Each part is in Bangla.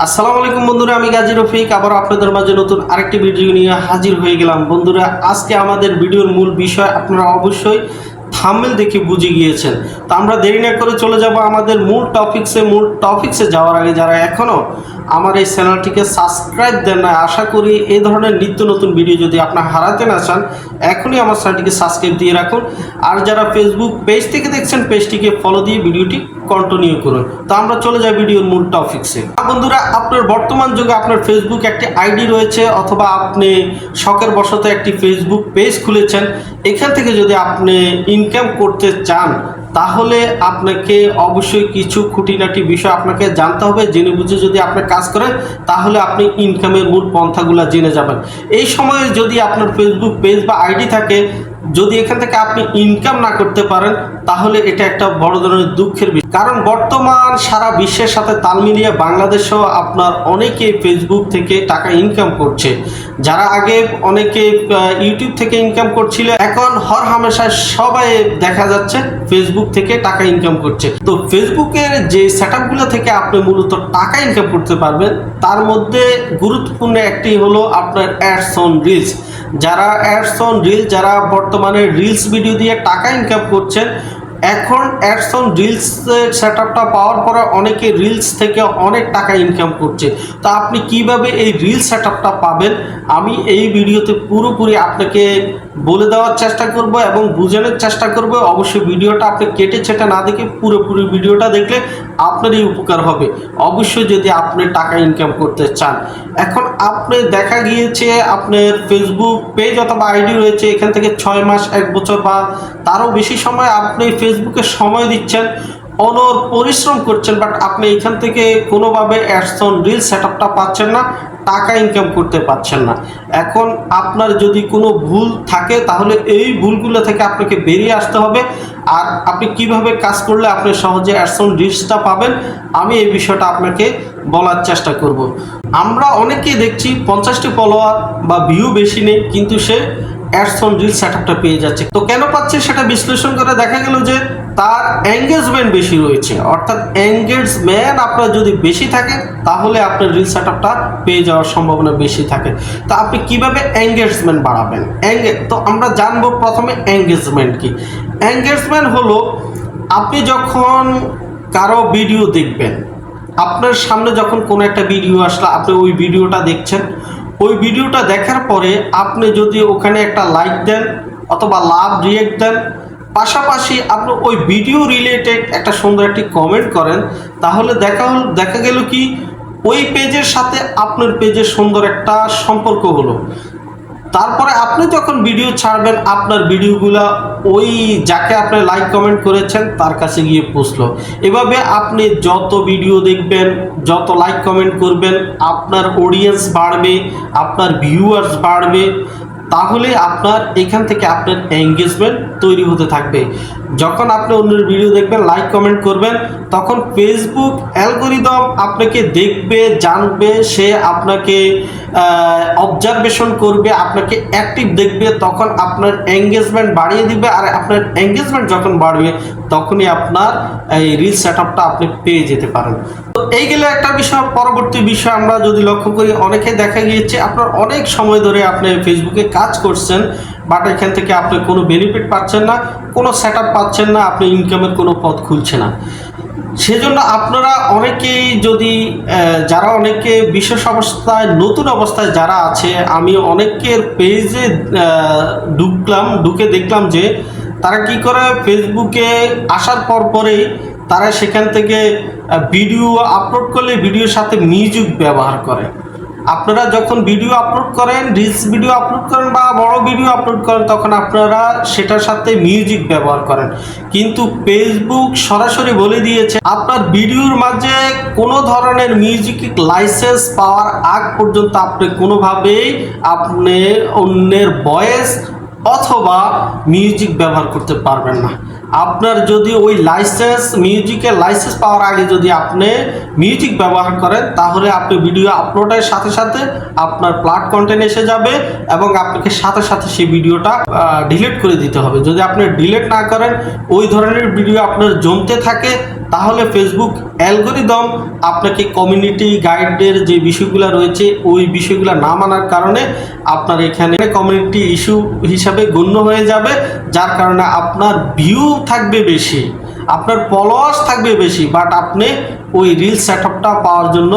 আসসালামু আলাইকুম বন্ধুরা, আমি গাজী রফিক। আবার আপনাদের মাঝে নতুন আরেকটি ভিডিও নিয়ে হাজির হয়ে গেলাম। বন্ধুরা, আজকে আমাদের ভিডিওর মূল বিষয় আপনারা অবশ্যই থামেল দেখে বুঝে গিয়েছেন। তো আমরা দেরি না করে চলে যাব আমাদের মূল টপিকসে মূল টপিক্সে যাওয়ার আগে যারা এখনও আমার এই চ্যানেলটিকে সাবস্ক্রাইব দেন না আশা করি এই ধরনের নিত্য নতুন ভিডিও যদি আপনার হারাতে না চান, এখনই আমার চ্যানেলটিকে সাবস্ক্রাইব দিয়ে রাখুন। আর যারা ফেসবুক পেজ থেকে দেখছেন পেজটিকে ফলো দিয়ে ভিডিওটি কন্টিনিউ করুন। তো আমরা চলে যাই ভিডিওর মূল টপিকসে বন্ধুরা, আপনার বর্তমান যুগে আপনার ফেসবুক একটি আইডি রয়েছে, অথবা আপনি শখের বশত একটি ফেসবুক পেজ খুলেছেন। এখান থেকে যদি আপনি ইনকাম করতে চান তাহলে আপনাকে অবশ্যই কিছু খুঁটিনাটি বিষয় আপনাকে জানতে হবে, জেনে বুঝে যদি আপনি কাজ করেন, তাহলে আপনি ইনকামের মূল পন্থাগুলো জেনে যাবেন। এই সময়ে যদি আপনার ফেসবুক পেজ বা আইডি থাকে যদি এখান থেকে আপনি ইনকাম না করতে পারেন, তাহলে এটা একটা বড় ধরনের দুঃখের বিষয়। কারণ বর্তমান সারা বিশ্বের সাথে তাল মিলিয়ে বাংলাদেশেও আপনার অনেকে ফেসবুক থেকে টাকা ইনকাম করছে। যারা আগে অনেকে ইউটিউব থেকে ইনকাম করছিল, এখন হর হামেশা সবাই দেখা যাচ্ছে ফেসবুক থেকে টাকা ইনকাম করছে। তো ফেসবুকের যে সেট থেকে আপনি মূলত টাকা ইনকাম করতে পারবেন, তার মধ্যে গুরুত্বপূর্ণ একটি হলো আপনার অ্যাডস অন রিলস যারা অ্যাডস অন রিলস যারা বর্তমানে রিলস ভিডিও দিয়ে টাকা ইনকাম করছেন, এখন অ্যাডস অন রিলস সেট আপটা পাওয়ার পরে অনেকে রিলস থেকে অনেক টাকা ইনকাম করছে। তো আপনি কীভাবে এই রিলস সেট আপটা পাবেন? আমি এই ভিডিওতে পুরোপুরি আপনাকে বলে দেওয়ার চেষ্টা করব এবং বোঝানোর চেষ্টা করব। অবশ্যই ভিডিওটা আপনি কেটে ছেটে না দেখে পুরোপুরি ভিডিওটা দেখলে আপনারই উপকার হবে। অবশ্যই যদি আপনি টাকা ইনকাম করতে চান। এখন আপনি দেখা গিয়েছে আপনার ফেসবুক পেজ অথবা আইডি রয়েছে, এখান থেকে ছয় মাস, এক বছর বা তারও বেশি সময় আপনি ফেসবুকে সময় দিচ্ছেন, অনর পরিশ্রম করছেন বাট আপনি এখান থেকে কোনোভাবে অ্যাডসন রিল সেট আপটা পাচ্ছেন না। টাকা ইনকাম করতে পারছেন না। এখন আপনার যদি কোনো ভুল থাকে, তাহলে এই ভুলগুলো থেকে আপনাকে বেরিয়ে আসতে হবে। আর আপনি কীভাবে কাজ করলে আপনি সহজে অ্যাডসন রিলসটা পাবেন, আমি এই বিষয়টা আপনাকে বলার চেষ্টা করব। আমরা অনেকেই দেখছি পঞ্চাশটি ফলোয়ার বা ভিউ বেশি নেই, কিন্তু সে অ্যাডস অন রিল সেট পেয়ে যাচ্ছে। তো কেন পাচ্ছে সেটা বিশ্লেষণ করে দেখা গেল যে তার এঙ্গেজমেন্ট বেশি রয়েছে। অর্থাৎ এঙ্গেজমেন্ট আপনার যদি বেশি থাকে, তাহলে আপনার রিল সেট পেয়ে যাওয়ার সম্ভাবনা বেশি থাকে। তো আপনি কীভাবে এঙ্গেজমেন্ট বাড়াবেন? তো আমরা জানব প্রথমে এঙ্গেজমেন্ট কি। এঙ্গেজমেন্ট হলো, আপনি যখন কারও ভিডিও দেখবেন, আপনার সামনে যখন কোনো একটা ভিডিও আসলে, আপনি ওই ভিডিওটা দেখছেন। ওই ভিডিওটা দেখার পরে আপনি যদি ওখানে একটা লাইক দেন, অথবা লাভ রিয়েক্ট দেন পাশাপাশি আপনি ওই ভিডিও রিলেটেড একটা সুন্দর একটি কমেন্ট করেন, তাহলে দেখা হল, দেখা গেল কি, ওই পেজের সাথে আপনার পেজের সুন্দর একটা সম্পর্ক হলো। তারপরে আপনি যখন ভিডিও ছাড়বেন, আপনার ভিডিওগুলো ওই যাকে আপনি লাইক কমেন্ট করেছেন, তার কাছে গিয়ে পৌঁছলো এভাবে আপনি যত ভিডিও দেখবেন, যত লাইক কমেন্ট করবেন, আপনার অডিয়েন্স বাড়বে, আপনার ভিউয়ার্স বাড়বে তাহলে আপনার এখান থেকে আপনার এঙ্গেজমেন্ট তৈরি হতে থাকবে। যখন আপনি অন্যের ভিডিও দেখবেন লাইক কমেন্ট করবেন, তখন ফেসবুক অ্যালগোরিদম আপনাকে দেখবে, জানবে, সে আপনাকে অবজারভেশন করবে, আপনাকে অ্যাক্টিভ দেখবে, তখন আপনার এঙ্গেজমেন্ট বাড়িয়ে দিবে, আর আপনার এঙ্গেজমেন্ট যখন বাড়বে, তখনই আপনার এই রিল সেট আপনি পেয়ে যেতে পারেন। তো এই গেলে একটা বিষয়, পরবর্তী বিষয় আমরা যদি লক্ষ্য করি, অনেকে দেখা গিয়েছে, আপনার অনেক সময় ধরে আপনি ফেসবুকে কাজ করছেন বাট এখান থেকে আপনি কোনো বেনিফিট পাচ্ছেন না, কোনো সেট পাচ্ছেন না, আপনি ইনকামের কোনো পথ খুলছে না। সেজন্য আপনারা অনেকেই যদি যারা অনেকে বিশেষ অবস্থায় নতুন অবস্থায় যারা আছে, আমি অনেকের পেজে ঢুকলাম, ঢুকে দেখলাম যে তারা কি করে ফেসবুকে আসার পর পরেই তারা সেখান থেকে ভিডিও আপলোড করলে ভিডিওর সাথে মিউজিক ব্যবহার করে। আপনারা যখন ভিডিও আপলোড করেন রিলস ভিডিও আপলোড করেন বা বড় ভিডিও আপলোড করেন, তখন আপনারা সেটার সাথে মিউজিক ব্যবহার করেন। কিন্তু ফেসবুক সরাসরি বলে দিয়েছে, আপনার ভিডিওর মাঝে কোনো ধরনের মিউজিক লাইসেন্স পাওয়ার আগ পর্যন্ত আপনি কোনোভাবেই আপনি অন্যের ভয়েস অথবা মিউজিক ব্যবহার করতে পারবেন না। আপনার যদি ওই লাইসেন্স মিউজিকের লাইসেন্স পাওয়ার আগে যদি আপনি মিউজিক ব্যবহার করেন, তাহলে আপনি ভিডিও আপলোডের সাথে সাথে আপনার প্লাট কন্টেন্ট এসে যাবে এবং আপনাকে সাথে সাথে সেই ভিডিওটা ডিলিট করে দিতে হবে। যদি আপনি ডিলিট না করেন, ওই ধরনের ভিডিও আপনার জমতে থাকে তাহলে ফেসবুক অ্যালগোরিদম আপনাকে কমিউনিটি গাইডের যে বিষয়গুলো রয়েছে, ওই বিষয়গুলো না মানার কারণে আপনার এখানে কমিউনিটি ইস্যু হিসাবে গণ্য হয়ে যাবে, যার কারণে আপনার ভিউ থাকবে বেশি। আপনার ফলোয়ার্স থাকবে বেশি বাট আপনি ওই রিল সেট আপটা পাওয়ার জন্য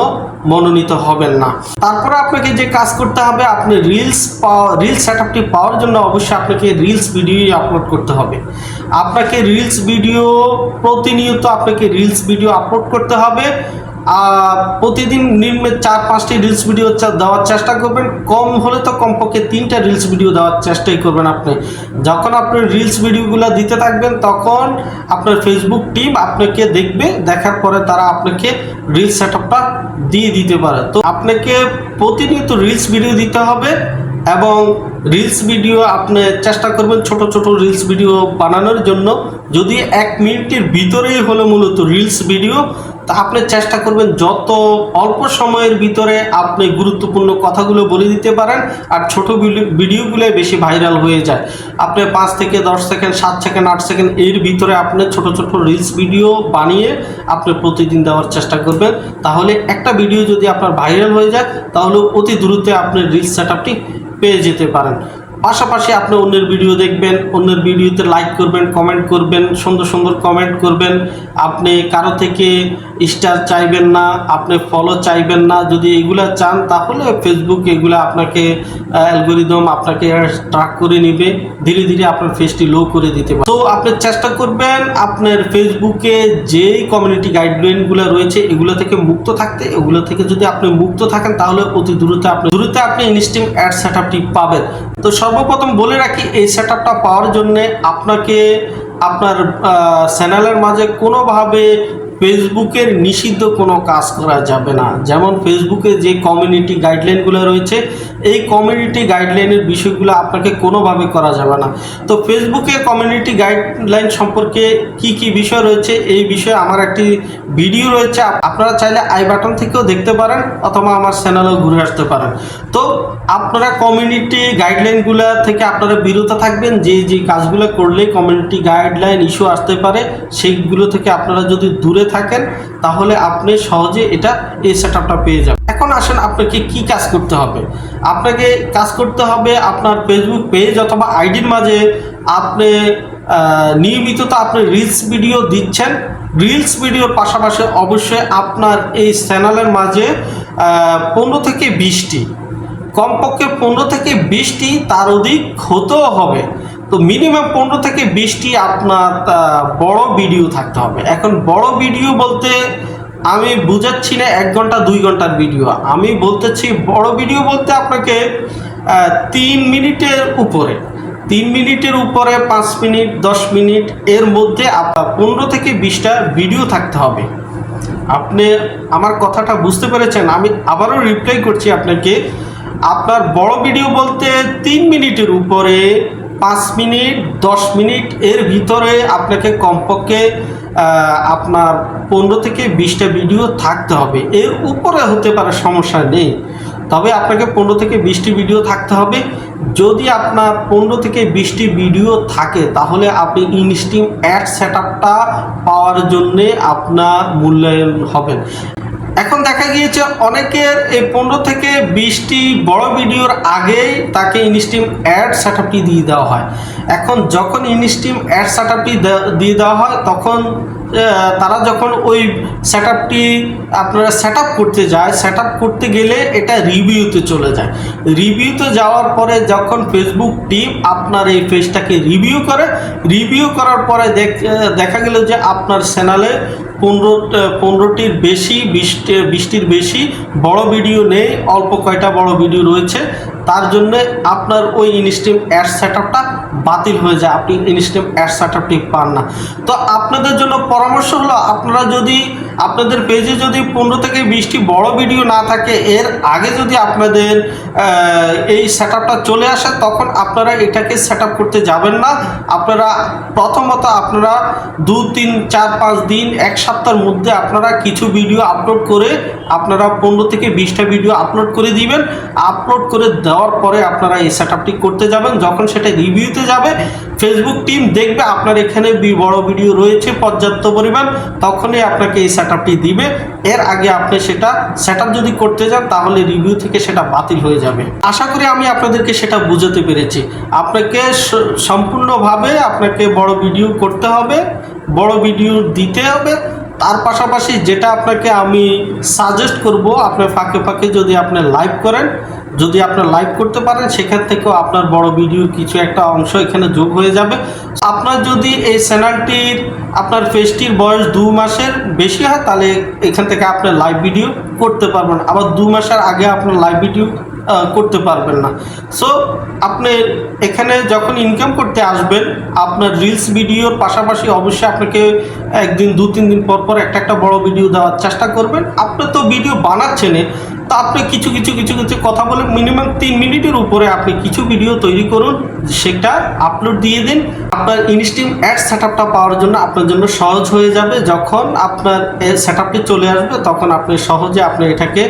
মনোনীত হবেন না। তারপরে আপনাকে যে কাজ করতে হবে, আপনি রিলস পাওয়া রিলস সেট আপটি পাওয়ার জন্য অবশ্যই আপনাকে রিলস ভিডিও আপলোড করতে হবে। আপনাকে রিলস ভিডিও প্রতিনিয়ত আপনাকে রিলস ভিডিও আপলোড করতে হবে। প্রতিদিন নিম্নে চার, পাঁচটি রিলস ভিডিও দেওয়ার চেষ্টা করবেন। কম হলে তো কমপক্ষে তিনটা রিলস ভিডিও দেওয়ার চেষ্টাই করবেন আপনি। যখন আপনি রিলস ভিডিওগুলো দিতে থাকবেন, তখন আপনার ফেসবুক টিম আপনাকে দেখবে, দেখার পরে তারা আপনাকে রিলস সেট দিয়ে দিতে পারে। তো আপনাকে প্রতিনিয়ত রিলস ভিডিও দিতে হবে এবং রিলস ভিডিও আপনি চেষ্টা করবেন ছোট ছোট রিলস ভিডিও বানানোর জন্য। যদি এক মিনিটের ভিতরেই হলো মূলত রিলস ভিডিও তা আপনি চেষ্টা করবেন যত অল্প সময়ের ভিতরে আপনি গুরুত্বপূর্ণ কথাগুলো বলে দিতে পারেন আর ছোট ভিডিওগুলো বেশি ভাইরাল হয়ে যায়। আপনি পাঁচ থেকে দশ সেকেন্ড, সাত সেকেন্ড, আট সেকেন্ড এর ভিতরে আপনি ছোট ছোট রিলস ভিডিও বানিয়ে আপনি প্রতিদিন দেওয়ার চেষ্টা করবেন। তাহলে একটা ভিডিও যদি আপনার ভাইরাল হয়ে যায়, তাহলে অতি দ্রুত আপনি রিলস সেট পেয়ে যেতে পারেন। পাশাপাশি আপনি অন্যের ভিডিও দেখবেন, অন্যের ভিডিওতে লাইক করবেন কমেন্ট করবেন, সুন্দর সুন্দর কমেন্ট করবেন। আপনি কারও থেকে স্টার চাইবেন না, আপনি ফলো চাইবেন না, যদি এগুলা চান তাহলে ফেসবুক এগুলা আপনাকে অ্যালগোরিদম আপনাকে ট্রাক করে নেবে, ধীরে ধীরে আপনার ফেসটি লো করে দিতে পারে তো আপনি চেষ্টা করবেন আপনার ফেসবুকে যেই কমিউনিটি গাইডলাইনগুলো রয়েছে এগুলো থেকে মুক্ত থাকতে, এগুলো থেকে যদি আপনি মুক্ত থাকেন তাহলে অতি দ্রুত আপনি দ্রুত আপনি ইনস্টিম অ্যাড সেট আপটি পাবেন। তো সর্বপ্রথম বলে রাখি, এই সেট পাওয়ার জন্য আপনাকে আপনার চ্যানেলের মাঝে কোনোভাবে ফেসবুকের নিষিদ্ধ কোনো কাজ করা যাবে না। যেমন ফেসবুকে যে কমিউনিটি গাইডলাইনগুলো রয়েছে এই কমিউনিটি গাইডলাইনের বিষয়গুলো আপনাকে কোনোভাবে করা যাবে না। তো ফেসবুকে কমিউনিটি গাইডলাইন সম্পর্কে কি কি বিষয় রয়েছে, এই বিষয়ে আমার একটি ভিডিও রয়েছে। আপনারা চাইলে আই বাটন থেকেও দেখতে পারেন অথবা আমার চ্যানেলেও ঘুরে আসতে পারেন। তো আপনারা কমিউনিটি গাইডলাইনগুলো থেকে আপনারা বিরত থাকবেন, যে যে কাজগুলো করলে কমিউনিটি গাইডলাইন ইস্যু আসতে পারে, সেইগুলো থেকে আপনারা যদি দূরে থাকেন, তাহলে আপনি সহজে এটা এই সেট পেয়ে যাবেন। এখন আসেন আপনাকে কি কাজ করতে হবে? আপনাকে কাজ করতে হবে আপনার ফেসবুক পেজ অথবা আইডির মাঝে আপনি নিয়মিত তো আপনি রিলস ভিডিও দিচ্ছেন। রিলস ভিডিওর পাশাপাশি অবশ্যই আপনার এই চ্যানেলের মাঝে পনেরো থেকে বিশটি, কমপক্ষে পনেরো থেকে বিশটি তার অধিক হতেও হবে। তো মিনিমাম পনেরো থেকে বিশটি আপনার বড় ভিডিও থাকতে হবে। এখন বড় ভিডিও বলতে আমি বুঝাচ্ছি না এক ঘণ্টা, দুই ঘণ্টার ভিডিও। আমি বলতেছি, বড় ভিডিও বলতে আপনাকে তিন মিনিটের উপরে। তিন মিনিটের উপরে পাঁচ মিনিট, দশ মিনিট, এর মধ্যে আপনার পনেরো থেকে বিশটা ভিডিও থাকতে হবে। আপনি আমার কথাটা বুঝতে পেরেছেন, আমি আবারও রিপ্লাই করছি আপনাকে। আপনার বড় ভিডিও বলতে তিন মিনিটের উপরে পাঁচ মিনিট, দশ মিনিট, এর ভিতরে আপনাকে কমপক্ষে আপনার পনেরো থেকে বিশটা ভিডিও থাকতে হবে। এর উপরে হতে পারে সমস্যা নেই। তবে আপনাকে পনেরো থেকে বিশটি ভিডিও থাকতে হবে। যদি আপনার পনেরো থেকে বিশটি ভিডিও থাকে, তাহলে আপনি ইনস্টিম অ্যাড সেট পাওয়ার জন্যে আপনার মূল্যায়ন হবেন এখন দেখা গিয়েছে অনেকের এই পনেরো থেকে বিশটি বড় ভিডিওর আগেই তাকে ইনস্টিম অ্যাড সেট দিয়ে দেওয়া হয়। এখন যখন ইনস্টিম অ্যাড সেট দিয়ে দেওয়া হয়, তখন তারা যখন ওই সেট আপটি আপনারা সেট করতে যায় সেট আপ করতে গেলে এটা রিভিউতে চলে যায়। রিভিউতে যাওয়ার পরে যখন ফেসবুক টিম আপনার এই পেজটাকে রিভিউ করে রিভিউ করার পরে দেখ- গেল যে আপনার চ্যানেলে পনেরো পনেরোটির বেশি, বিশটি, বিশটির বেশি বড় ভিডিও নেই, অল্প কয়টা বড় ভিডিও রয়েছে। তার জন্য আপনার ওই ইনস্টিম অ্যাড সেট বাতিল হয়ে যায়, আপনি ইনস্টিম অ্যাড সেট পান না। তো আপনাদের জন্য পরামর্শ হলো, আপনারা যদি, আপনাদের পেজে যদি পনেরো থেকে বিশটি বড় ভিডিও না থাকে, এর আগে যদি আপনাদের এই সেট চলে আসে, তখন আপনারা এটাকে সেট করতে যাবেন না। আপনারা প্রথমত আপনারা দু, তিন, চার, পাঁচ দিন, এক সপ্তাহের মধ্যে আপনারা কিছু ভিডিও আপলোড করে আপনারা পনেরো থেকে বিশটা ভিডিও আপলোড করে দিবেন। আপলোড করে দেওয়ার পরে আপনারা এই সেট করতে যাবেন। যখন সেটা রিভিউতে যাবে। ফেসবুক টিম দেখবে আপনার এখানে বড় ভিডিও রয়েছে, পর্যাপ্ত পরিমাণ। তখনই আপনাকে এই সেট দিবে। এর আগে আপনি সেটা সেট যদি করতে যান, তাহলে রিভিউ থেকে সেটা বাতিল হয়ে যাবে। আশা করি আমি আপনাদেরকে সেটা বুঝাতে পেরেছি। আপনাকে সম্পূর্ণভাবে আপনাকে বড় ভিডিও করতে হবে, বড় ভিডিও দিতে হবে। তার পাশাপাশি যেটা আপনাকে আমি সাজেস্ট করব আপনার ফাঁকে ফাঁকে যদি আপনি লাইভ করেন যদি আপনার লাইভ করতে পারেন, সেখান থেকেও আপনার বড় ভিডিওর কিছু একটা অংশ এখানে যোগ হয়ে যাবে। আপনার যদি এই চ্যানেলটির, আপনার পেজটির বয়স দু মাসের বেশি হয়, তাহলে এখান থেকে আপনার লাইভ ভিডিও করতে পারবেন। আবার দু মাসের আগে আপনার লাইভ ভিডিও করতে পারবেন না। সো আপনি এখানে যখন ইনকাম করতে আসবেন, আপনার রিলস ভিডিওর পাশাপাশি অবশ্যই আপনাকে একদিন দু তিন দিন পর পর একটা একটা বড় ভিডিও দেওয়ার চেষ্টা করবেন। আপনি তো ভিডিও বানাচ্ছেন তো আপনি কিছু কিছু কিছু কিছু কথা বলে মিনিমাম তিন মিনিটের উপরে আপনি কিছু ভিডিও তৈরি করুন, সেটা আপলোড দিয়ে দিন। আপনার ইনস্টিম অ্যাড সেট পাওয়ার জন্য আপনার জন্য সহজ হয়ে যাবে। যখন আপনার সেট আপটি চলে আসবে, তখন আপনি সহজে আপনি এটাকে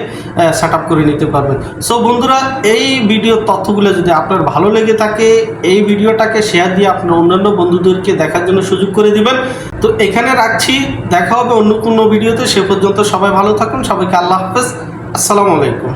সেট করে নিতে পারবেন। সো বন্ধুরা, এই ভিডিও তথ্যগুলো যদি আপনার ভালো লেগে থাকে, এই ভিডিওটাকে শেয়ার দিয়ে আপনার অন্যান্য বন্ধুদেরকে দেখার জন্য সুযোগ করে দিবেন। তো, এখানে রাখছি। দেখা হবে অন্য কোনো ভিডিওতে সে পর্যন্ত সবাই ভালো থাকুন। সবাইকে আল্লাহ হাফেজ। আসসালামু আলাইকুম।